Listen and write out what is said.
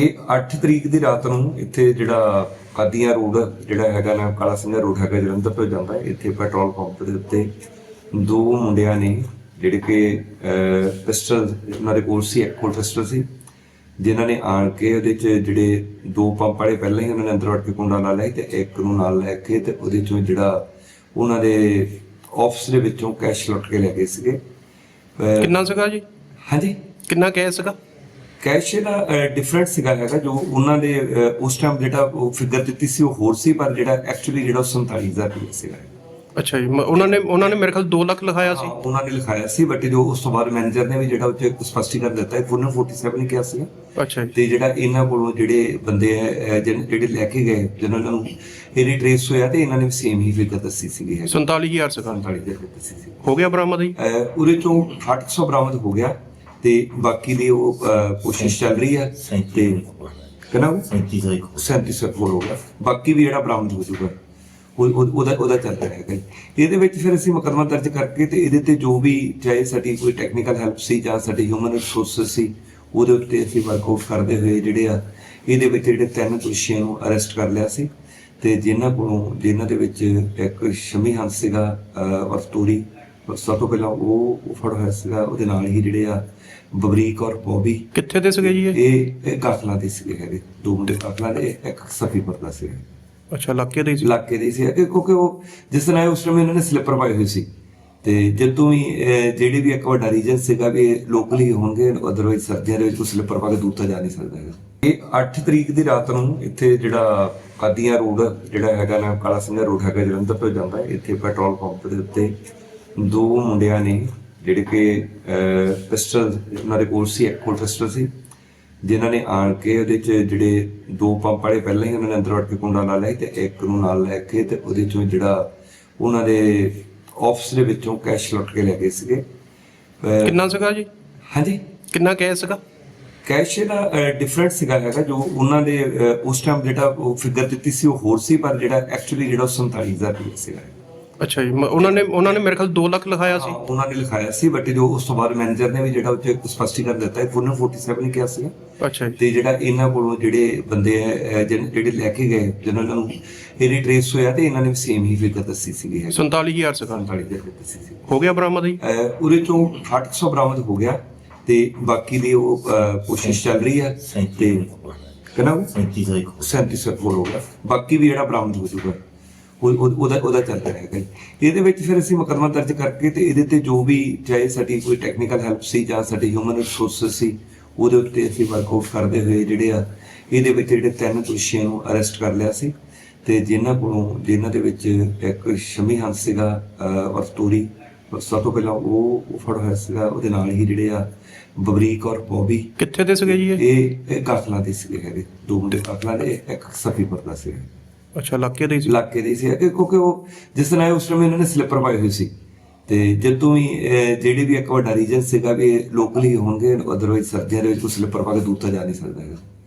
ਇਹ 8 ਤਰੀਕ ਦੀ ਰਾਤ ਨੂੰ ਇੱਥੇ ਜਿਹੜਾ ਕਾਦੀਆਂ ਰੋਡ ਜਿਹੜਾ ਹੈਗਾ ਨਾ ਕਾਲਾ ਸਿੰਘਾ ਰੋਡ ਹੈਗਾ ਜਲੰਧਰ ਤੋਂ ਜਾਂਦਾ ਹੈ। ਇੱਥੇ ਪੈਟਰੋਲ ਪੰਪ ਦੇ ਉੱਤੇ ਦੋ ਮੁੰਡਿਆਂ ਨੇ ਜਿਹੜੇ ਕਿ ਪਿਸਟਲ ਉਹਨਾਂ ਦੇ ਕੋਲ ਸੀ ਇੱਕ ਕੋਲ ਪਿਸਟਲ ਸੀ ਜਿਨ੍ਹਾਂ ਨੇ ਆਣ ਕੇ ਉਹਦੇ ਚ ਜਿਹੜੇ ਦੋ ਪੰਪ ਵਾਲੇ ਪਹਿਲਾਂ ਹੀ ਉਹਨਾਂ ਨੇ ਅੰਦਰ ਵੜ ਕੇ ਕੁੰਡਾ ਲਾ ਲਿਆ ਤੇ ਇੱਕ ਨੂੰ ਨਾਲ ਲੈ ਕੇ ਤੇ ਉਹਦੇ ਚੋਂ ਜਿਹੜਾ ਉਹਨਾਂ ਦੇ ਆਫਿਸ ਦੇ ਵਿੱਚੋਂ ਕੈਸ਼ ਲੁੱਟ ਕੇ ਲੈ ਗਏ ਸੀਗੇ। ਕਿੰਨਾ ਸੀਗਾ ਜੀ? ਹਾਂਜੀ। ਕਿੰਨਾ ਕੈਸ਼ ਸੀਗਾ? ਕੈਸ਼ ਦਾ ਡਿਫਰੈਂਟ ਸੀਗਾ ਹੈਗਾ ਜੋ ਉਹਨਾਂ ਦੇ ਉਸ ਟਾਈਮ ਜਿਹੜਾ ਉਹ ਫਿਗਰ ਦਿੱਤੀ ਸੀ ਉਹ ਹੋਰ ਸੀ ਪਰ ਜਿਹੜਾ ਐਕਚੁਅਲੀ ਜਿਹੜਾ ਉਹ 47000 ਰੁਪਏ ਸੀਗਾ। ਅੱਛਾ ਜੀ ਉਹਨਾਂ ਨੇ ਉਹਨਾਂ ਨੇ ਮੇਰੇ ਖਿਆਲ 2 ਲੱਖ ਲਿਖਾਇਆ ਸੀ। ਉਹਨਾਂ ਨੇ ਲਿਖਾਇਆ ਸੀ ਬਟ ਜੋ ਉਸ ਤੋਂ ਬਾਅਦ ਮੈਨੇਜਰ ਨੇ ਵੀ ਜਿਹੜਾ ਉੱਤੇ ਇੱਕ ਸਪਸ਼ਟੀਕਰਨ ਦਿੱਤਾ ਹੈ 447 ਕਿਹਾ ਸੀ ਅੱਛਾ ਜੀ। ਤੇ ਜਿਹੜਾ ਇਹਨਾਂ ਕੋਲੋਂ ਜਿਹੜੇ ਬੰਦੇ ਹੈ ਜਿਹੜੇ ਲੈ ਕੇ ਗਏ ਜਿਨ੍ਹਾਂ ਨੂੰ ਇਹ ਰਿਟਰੇਸ ਹੋਇਆ ਤੇ ਇਹਨਾਂ ਨੇ ਵੀ ਸੇਮ ਹੀ ਫਿਗਰ ਦੱਸੀ ਸੀਗੀ ਹੈ 47000 ਸੀਗਾ। 47000 ਦੱਸੀ ਸੀ। ਹੋ ਗਿਆ ਬਰਾਮਦ ਜੀ? ਉਹਦੇ ਚੋਂ 800 ਬਰਾਮਦ ਹੋ ਗਿਆ। ਤੇ ਬਾਕੀ ਦੀ ਉਹ ਅਹ, ਕੋਸ਼ਿਸ਼ ਚੱਲ ਰਹੀ ਹੈ ਤੇ ਕਿੰਨਾ 37 ਸੌ ਹੋ ਗਿਆ ਬਾਕੀ ਵੀ ਜਿਹੜਾ ਬਰਾਮਦ ਹੋ ਜਾਊਗਾ ਉਹ ਉਹ- ਉਹਦਾ ਉਹਦਾ ਚੱਲ ਰਿਹਾ ਹੈਗਾ ਜੀ। ਇਹਦੇ ਵਿੱਚ ਫਿਰ ਅਸੀਂ ਮੁਕੱਦਮਾ ਦਰਜ ਕਰਕੇ ਤੇ ਇਹਦੇ ਤੇ ਜੋ ਵੀ ਚਾਹੇ ਸਾਡੀ ਕੋਈ ਟੈਕਨੀਕਲ ਹੈਲਪ ਸੀ ਜਾਂ ਸਾਡੀ ਹਿਊਮਨ ਰਿਸੋਰਸਸ ਸੀ ਉਹਦੇ ਉੱਤੇ ਅਸੀਂ ਵਰਕਆਊਟ ਕਰਦੇ ਹੋਏ ਜਿਹੜੇ ਆ ਇਹਦੇ ਵਿੱਚ ਜਿਹੜੇ ਤਿੰਨ ਦੋਸ਼ੀਆਂ ਨੂੰ ਅਰੈਸਟ ਕਰ ਲਿਆ ਸੀ। ਤੇ ਜਿਨ੍ਹਾਂ ਕੋਲੋਂ ਜਿਨ੍ਹਾਂ ਦੇ ਵਿੱਚ ਇੱਕ ਸ਼ਮੀ ਹੰਸ ਸੀਗਾ ਅਹ, ਔਰ ਤੋਰੀ ਸਭ ਤੋਂ ਪਹਿਲਾਂ ਉਹ ਉਹ ਫੜ ਹੋਇਆ ਸੀਗਾ ਉਹਦੇ ਨਾਲ ਹੀ ਜਿਹੜੇ ਆ ਬਬਰੀਕ ਔਰ ਬੋਬੀ। ਕਿੱਥੇ ਦੇ ਸੀਗੇ ਜੀ ਇਹ? ਇਹ ਇਹ ਦੇ ਸੀਗੇ ਹੈਗੇ ਦੋ ਮੁੰਡੇ ਕਾਫਲਾ ਦੇ ਇੱਕ ਸਫੀ ਪਰਦਾ ਸੀ। ਅੱਛਾ ਇਲਾਕੇ ਦੇ ਸੀ? ਇਲਾਕੇ ਦੇ ਸੀ। ਕਿ ਕਿਉਂਕਿ ਉਹ ਜਿਸ ਤਰ੍ਹਾਂ ਉਸ ਸਮੇਂ ਇਹਨਾਂ ਨੇ ਸਲਿੱਪਰ ਪਾਈ ਹੋਈ ਸੀ। ਤੇ ਜਦੋਂ ਵੀ ਅਹ, ਜਿਹੜੀ ਵੀ ਇੱਕ ਵੱਡਾ ਰੀਜਨ ਸੀਗਾ ਵੀ ਲੋਕਲੀ ਹੋਣਗੇ ਅਦਰਵਾਈਜ਼ ਸਰਦੀਆਂ ਦੇ ਵਿੱਚ ਕੋਈ ਸਲਿੱਪਰ ਪਾ ਕੇ ਦੂਰ ਤਾਂ ਜਾ ਨਹੀਂ ਸਕਦਾ ਹੈਗਾ। ਇਹ 8 ਤਰੀਕ ਦੀ ਰਾਤ ਨੂੰ ਇੱਥੇ ਜਿਹੜਾ ਕਾਦੀਆਂ ਰੋਡ ਜਿਹੜਾ ਹੈਗਾ ਨਾ ਕਾਲਾ ਸਿੰਘਾ ਰੋਡ ਹੈਗਾ ਜਲੰਧਰ ਤੋਂ ਜਾਂਦਾ ਹੈ ਇੱਥੇ ਪੈਟਰੋਲ ਪੰਪ ਦੇ ਉੱਤੇ ਦੋ ਮੁੰਡਿਆਂ ਨੇ ਜਿਹੜੇ ਕਿ ਪਿਸਟਲ ਉਹਨਾਂ ਦੇ ਕੋਲ ਸੀ ਇੱਕ ਕੋਲ ਪਿਸਟਲ ਸੀ ਜਿਨ੍ਹਾਂ ਨੇ ਆਣ ਕੇ ਉਹਦੇ ਚ ਜਿਹੜੇ ਦੋ ਪੰਪ ਵਾਲੇ ਪਹਿਲਾਂ ਹੀ ਉਹਨਾਂ ਨੇ ਅੰਦਰ ਵੜ ਕੇ ਕੁੰਡਾ ਲਾ ਲਿਆ ਤੇ ਇੱਕ ਨੂੰ ਨਾਲ ਲੈ ਕੇ ਤੇ ਉਹਦੇ ਚੋਂ ਜਿਹੜਾ ਉਹਨਾਂ ਦੇ ਆਫਿਸ ਦੇ ਵਿੱਚੋਂ ਕੈਸ਼ ਲੁੱਟ ਕੇ ਲੈ ਗਏ ਸੀਗੇ। ਕਿੰਨਾ ਸੀਗਾ ਜੀ? ਹਾਂਜੀ। ਕਿੰਨਾ ਕੈਸ਼ ਸੀਗਾ? ਕੈਸ਼ ਦਾ ਡਿਫਰੈਂਟ ਸੀਗਾ ਹੈਗਾ ਜੋ ਉਹਨਾਂ ਦੇ ਉਸ ਟਾਈਮ ਜਿਹੜਾ ਉਹ ਫਿਗਰ ਦਿੱਤੀ ਸੀ ਉਹ ਹੋਰ ਸੀ ਪਰ ਜਿਹੜਾ ਐਕਚੁਅਲੀ ਜਿਹੜਾ ਉਹ 47000 ਰੁਪਏ ਸੀਗਾ। ਅੱਛਾ ਜੀ ਮ- ਉਹਨਾਂ ਨੇ ਉਹਨਾਂ ਨੇ ਮੇਰੇ ਖਿਆਲ 2 ਲੱਖ ਲਿਖਾਇਆ ਸੀ? ਹਾਂ, ਉਹਨਾਂ ਨੇ ਲਿਖਾਇਆ ਸੀ ਬਟ ਜੋ ਉਸ ਤੋਂ ਬਾਅਦ ਮੈਨੇਜਰ ਨੇ ਵੀ ਜਿਹੜਾ ਉੱਤੇ ਇੱਕ ਸਪਸ਼ਟੀਕਰਨ ਦਿੱਤਾ ਹੈ 447 ਕਿਹਾ ਸੀ। ਅੱਛਾ ਜੀ। ਤੇ ਜਿਹੜਾ ਇਹਨਾਂ ਕੋਲੋਂ ਜਿਹੜੇ ਬੰਦੇ ਹੈ ਅਹ, ਜਿਹੜੇ ਲੈ ਕੇ ਗਏ ਜਿਨ੍ਹਾਂ ਨੂੰ ਇਹ ਰਿਟਰੇਸ ਹੋਇਆ ਤੇ ਇਹਨਾਂ ਨੇ ਵੀ ਸੇਮ ਹੀ ਫਿਗਰ ਦੱਸੀ ਸੀਗੀ ਹੈ 47000 ਸੀਗਾ। 47000 ਦੱਸੀ ਸੀ। ਹੋ ਗਿਆ ਬਰਾਮਦ ਜੀ? ਅਹ, ਉਹਦੇ ਚੋਂ 800 ਬਰਾਮਦ ਹੋ ਗਿਆ ਤੇ ਬਾਕੀ ਦੀ ਉਹ ਅਹ, ਕੋਸ਼ਿਸ਼ ਚੱਲ ਰਹੀ ਹੈ ਤੇ ਕਿੰਨਾ 37 ਸੌ ਹੋ ਗਿਆ। ਬਾਕੀ ਵੀ ਜਿਹੜਾ ਬਰਾਮਦ ਹੋ ਜਾਊਗਾ। ਉਹ ਉਹ- ਉਹਦਾ ਉਹਦਾ ਚੱਲ ਰਿਹਾ ਹੈਗਾ ਜੀ। ਇਹਦੇ ਵਿੱਚ ਫਿਰ ਅਸੀਂ ਮੁਕੱਦਮਾ ਦਰਜ ਕਰਕੇ ਤੇ ਇਹਦੇ ਤੇ ਜੋ ਵੀ ਚਾਹੇ ਸਾਡੀ ਕੋਈ ਟੈਕਨੀਕਲ ਹੈਲਪ ਸੀ ਜਾਂ ਸਾਡੀ ਹਿਊਮਨ ਰਿਸੋਰਸਸ ਸੀ ਉਹਦੇ ਉੱਤੇ ਅਸੀਂ ਵਰਕਆਊਟ ਕਰਦੇ ਹੋਏ ਜਿਹੜੇ ਆ ਇਹਦੇ ਵਿੱਚ ਜਿਹੜੇ ਤਿੰਨ ਦੋਸ਼ੀਆਂ ਨੂੰ ਅਰੈਸਟ ਕਰ ਲਿਆ ਸੀ। ਤੇ ਜਿਨ੍ਹਾਂ ਕੋਲੋਂ ਜਿਨ੍ਹਾਂ ਦੇ ਵਿੱਚ ਇੱਕ ਸ਼ਮੀ ਹੰਸ ਸੀਗਾ ਔਰ ਤੋਰੀ ਸਭ ਤੋਂ ਪਹਿਲਾਂ ਉਹ ਫੜ ਹੋਇਆ ਸੀਗਾ। ਉਹਦੇ ਨਾਲ ਹੀ ਜਿਹੜੇ ਆ ਬਬਰੀਕ ਔਰ ਬੋਬੀ। ਕਿੱਥੇ ਦੇ ਸੀਗੇ ਜੀ ਇਹ? ਇਹ ਕਾਫਲਾ ਦੇ ਸੀਗੇ ਹੈਗੇ। ਦੋ ਮੁੰਡੇ ਕਾਫਲਾ ਦੇ ਇੱਕ ਸਫੀ ਪਰਦਾ ਸੀ ਅੱਛਾ ਇਲਾਕੇ ਦੇ ਸੀ? ਇਲਾਕੇ ਦੇ ਸੀ। ਕਿ ਕਿਉਂਕਿ ਉਹ ਜਿਸ ਤਰ੍ਹਾਂ ਇਹ ਉਸ ਸਮੇਂ ਇਹਨਾਂ ਨੇ ਸਲਿੱਪਰ ਪਾਈ ਹੋਈ ਸੀ। ਤੇ ਜਦੋਂ ਵੀ ਅਹ, ਜਿਹੜੀ ਵੀ ਇੱਕ ਵੱਡਾ ਰੀਜਨ ਸੀਗਾ ਵੀ ਲੋਕਲੀ ਹੋਣਗੇ ਅਦਰਵਾਈਜ਼ ਸਰਦੀਆਂ ਦੇ ਵਿੱਚ ਕੋਈ ਸਲਿੱਪਰ ਪਾ ਕੇ ਦੂਰ ਤਾਂ ਜਾ ਨਹੀਂ ਸਕਦਾ ਹੈਗਾ।